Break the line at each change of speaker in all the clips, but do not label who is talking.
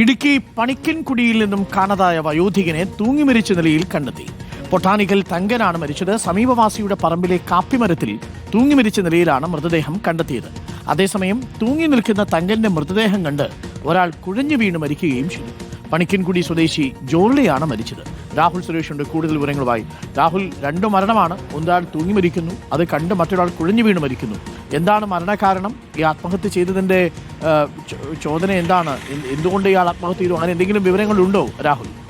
ഇടുക്കി പണിക്കൻകുടിയിൽ നിന്നും കാണാതായ വയോധികനെ തൂങ്ങിമരിച്ച നിലയിൽ കണ്ടെത്തി. പൊട്ടാനിക്കൽ തങ്കനാണ് മരിച്ചത്. സമീപവാസിയുടെ പറമ്പിലെ കാപ്പിമരത്തിൽ തൂങ്ങിമരിച്ച നിലയിലാണ് മൃതദേഹം കണ്ടെത്തിയത്. അതേസമയം തൂങ്ങി നിൽക്കുന്ന തങ്കന്റെ മൃതദേഹം കണ്ട് ഒരാൾ കുഴഞ്ഞു വീണ് മരിക്കുകയും ചെയ്തു. പണിക്കൻകുടി സ്വദേശി ജോളിയാണ് മരിച്ചത്. രാഹുൽ സുരേഷുണ്ട് കൂടുതൽ വിവരങ്ങളുമായി. രാഹുൽ രണ്ട് മരണമാണ്. ഒരാൾ തൂങ്ങി മരിക്കുന്നു. അത് കണ്ട് മറ്റൊരാൾ കുഴഞ്ഞു വീണ് മരിക്കുന്നു. എന്താണ് മരണകാരണം? ഈ ആത്മഹത്യ ചെയ്തതിന്റെ ചോദന എന്താണ്? എന്ത്- എന്തുകൊണ്ട് ഇയാൾ ആത്മഹത്യ ചെയ്തു? അങ്ങനെ എന്തെങ്കിലും വിവരങ്ങളുണ്ടോ രാഹുൽ?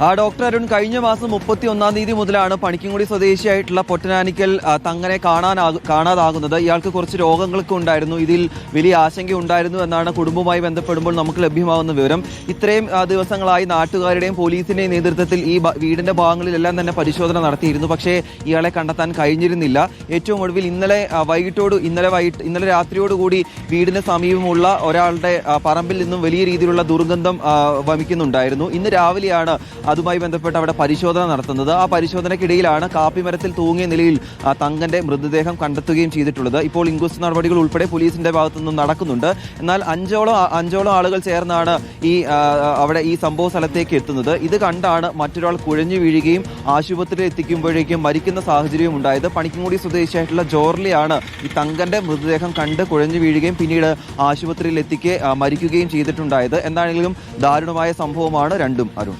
ആ ഡോക്ടർ അരുൺ കഴിഞ്ഞ മാസം മുപ്പത്തി ഒന്നാം തീയതി മുതലാണ് പണിക്കൻകുടി സ്വദേശിയായിട്ടുള്ള പൊട്ടനാനിക്കൽ തങ്ങനെ കാണാനാ- കാണാതാകുന്നത്. ഇയാൾക്ക് കുറച്ച് രോഗങ്ങളൊക്കെ ഉണ്ടായിരുന്നു. ഇതിൽ വലിയ ആശങ്ക ഉണ്ടായിരുന്നു എന്നാണ് കുടുംബവുമായി ബന്ധപ്പെടുമ്പോൾ നമുക്ക് ലഭ്യമാകുന്ന വിവരം. ഇത്രയും ദിവസങ്ങളായി നാട്ടുകാരുടെയും പോലീസിന്റെയും നേതൃത്വത്തിൽ ഈ വീടിന്റെ ഭാഗങ്ങളിലെല്ലാം തന്നെ പരിശോധന നടത്തിയിരുന്നു. പക്ഷേ ഇയാളെ കണ്ടെത്താൻ കഴിഞ്ഞിരുന്നില്ല. ഏറ്റവും ഒടുവിൽ ഇന്നലെ വൈകിട്ടോട് ഇന്നലെ വൈകിട്ട് ഇന്നലെ രാത്രിയോടുകൂടി വീടിന് സമീപമുള്ള ഒരാളുടെ പറമ്പിൽ നിന്നും വലിയ രീതിയിലുള്ള ദുർഗന്ധം വമിക്കുന്നുണ്ടായിരുന്നു. ഇന്ന് രാവിലെയാണ് അതുമായി ബന്ധപ്പെട്ട് അവിടെ പരിശോധന നടത്തുന്നത്. ആ പരിശോധനയ്ക്കിടയിലാണ് കാപ്പിമരത്തിൽ തൂങ്ങിയ നിലയിൽ തങ്കന്റെ മൃതദേഹം കണ്ടെത്തുകയും ചെയ്തിട്ടുള്ളത്. ഇപ്പോൾ ഇൻക്വസ്റ്റ് നടപടികൾ ഉൾപ്പെടെ പോലീസിന്റെ ഭാഗത്തു നിന്നും നടക്കുന്നുണ്ട്. എന്നാൽ അഞ്ചോളം അഞ്ചോളം ആളുകൾ ചേർന്നാണ് ഈ അവിടെ ഈ സംഭവ സ്ഥലത്തേക്ക് എത്തുന്നത്. ഇത് കണ്ടാണ് മറ്റൊരാൾ കുഴഞ്ഞു വീഴുകയും ആശുപത്രിയിൽ എത്തിക്കുമ്പോഴേക്കും മരിക്കുന്ന സാഹചര്യവും ഉണ്ടായത്. പണിക്കുംകൂടി സ്വദേശിയായിട്ടുള്ള ജോർലിയാണ് ഈ തങ്കന്റെ മൃതദേഹം കണ്ട് കുഴഞ്ഞു വീഴുകയും പിന്നീട് ആശുപത്രിയിൽ എത്തിക്കെ മരിക്കുകയും ചെയ്തിട്ടുണ്ടായത്. എന്താണെങ്കിലും ദാരുണമായ സംഭവമാണ് രണ്ടും അരുൺ.